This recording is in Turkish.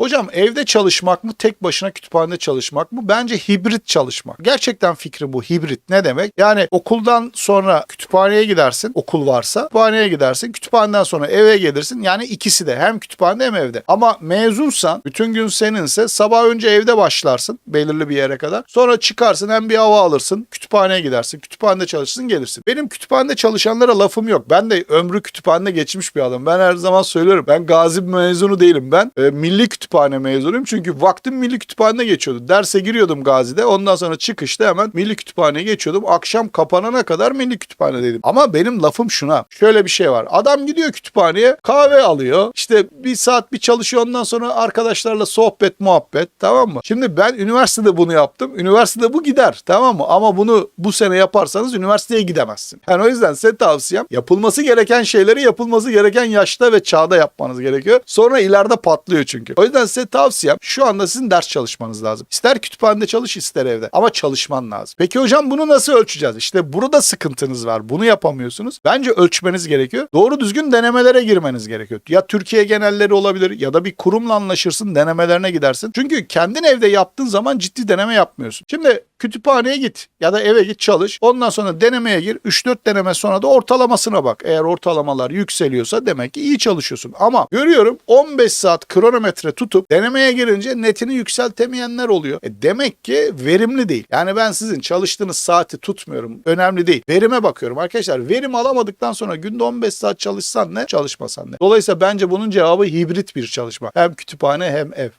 Hocam evde çalışmak mı tek başına kütüphanede çalışmak mı? Bence hibrit çalışmak. Gerçekten fikri bu hibrit ne demek? Yani okuldan sonra kütüphaneye gidersin okul varsa kütüphaneye gidersin kütüphaneden sonra eve gelirsin yani ikisi de hem kütüphanede hem evde. Ama mezunsan bütün gün seninse sabah önce evde başlarsın belirli bir yere kadar. Sonra çıkarsın hem bir hava alırsın kütüphaneye gidersin kütüphanede çalışırsın gelirsin. Benim kütüphanede çalışanlara lafım yok. Ben de ömrü kütüphanede geçmiş bir adam. Ben her zaman söylüyorum ben gazi mezunu değilim ben. e, milli kütüphane mezunuyum çünkü vaktim milli kütüphanede geçiyordu. Derse giriyordum gazide ondan sonra çıkışta hemen milli kütüphaneye geçiyordum. Akşam kapanana kadar milli kütüphanedeydim. Ama benim lafım şuna. Şöyle bir şey var. Adam gidiyor kütüphaneye kahve alıyor. İşte bir saat bir çalışıyor ondan sonra arkadaşlarla sohbet muhabbet tamam mı? Şimdi ben üniversitede bunu yaptım. Üniversitede bu gider tamam mı? Ama bunu bu sene yaparsanız üniversiteye gidemezsin. Yani o yüzden size tavsiyem yapılması gereken şeyleri yapılması gereken yaşta ve çağda yapmanız gerekiyor. Sonra ileride patlıyor çünkü. O yüzden size tavsiyem şu anda sizin ders çalışmanız lazım. İster kütüphanede çalış ister evde ama çalışman lazım. Peki hocam bunu nasıl ölçeceğiz? İşte burada sıkıntınız var. Bunu yapamıyorsunuz. Bence ölçmeniz gerekiyor. Doğru düzgün denemelere girmeniz gerekiyor. Ya Türkiye genelleri olabilir ya da bir kurumla anlaşırsın denemelerine gidersin. Çünkü kendin evde yaptığın zaman ciddi deneme yapmıyorsun. Şimdi kütüphaneye git ya da eve git çalış. Ondan sonra denemeye gir. 3-4 deneme sonra da ortalamasına bak. Eğer ortalamalar yükseliyorsa demek ki iyi çalışıyorsun. Ama görüyorum 15 saat kronometre tutup denemeye girince netini yükseltemeyenler oluyor. E demek ki verimli değil. Yani ben sizin çalıştığınız saati tutmuyorum. Önemli değil. Verime bakıyorum arkadaşlar. Verim alamadıktan sonra günde 15 saat çalışsan ne, çalışmasan ne. Dolayısıyla bence bunun cevabı hibrit bir çalışma. Hem kütüphane hem ev.